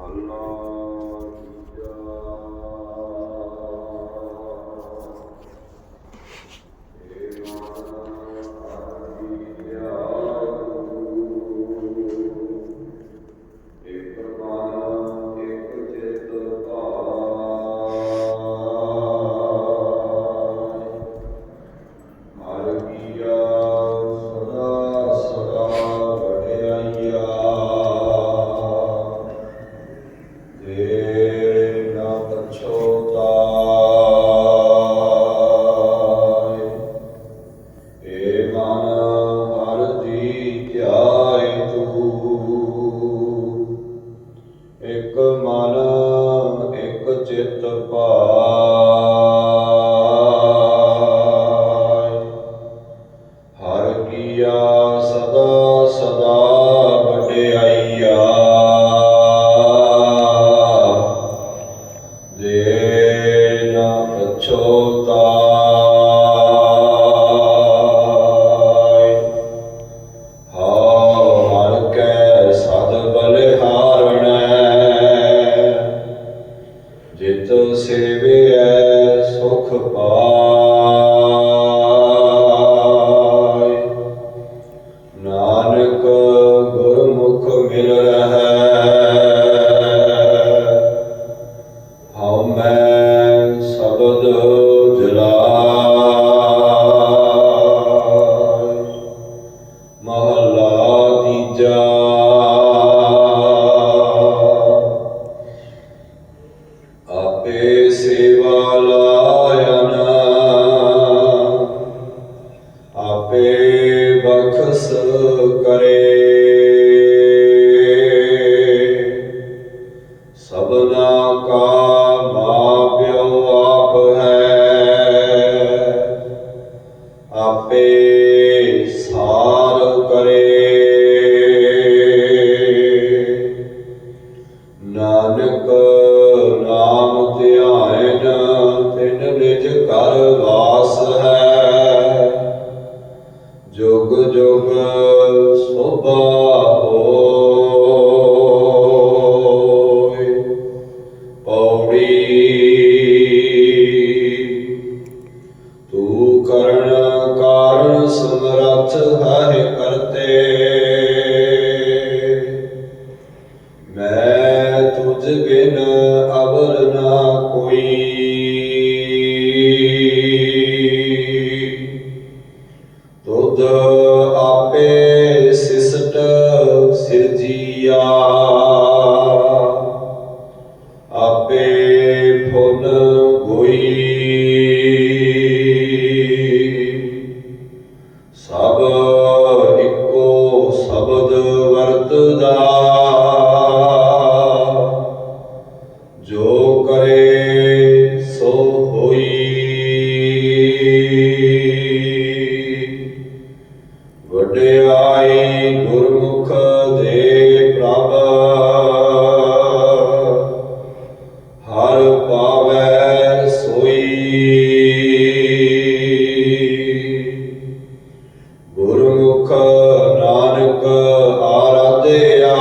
Allah. ਚਿਤ ਹਰ ਕੀਆ ਸਦਾ ਸਦਾ ਵਡਿਆਈਆ। ਸੇਵਿਐ ਸੁਖ ਪਾਏ ਨਾਨਕ ਬਖਸ ਕਰੇ। ਜੁਗ ਜੁਗ ਸੋਭਾ ਹੋਏ। ਪੌੜੀ ਖੁਦ ਆਪੇ ਸਿਸਟ ਸਿਰਜੀਆ ਆਪੇ ਫੁੱਲ ਗੋਈ ਗੁਰਮੁਖ ਨਾਨਕ ਆਰਾਧਿਆ।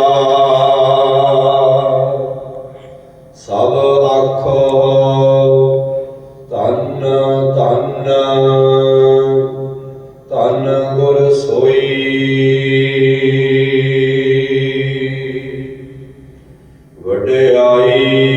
ਸਭ ਆਖੋ ਤਨ ਤਨ ਤਨ ਗੁਰ ਸੋਈ। ਵਡਿਆਈ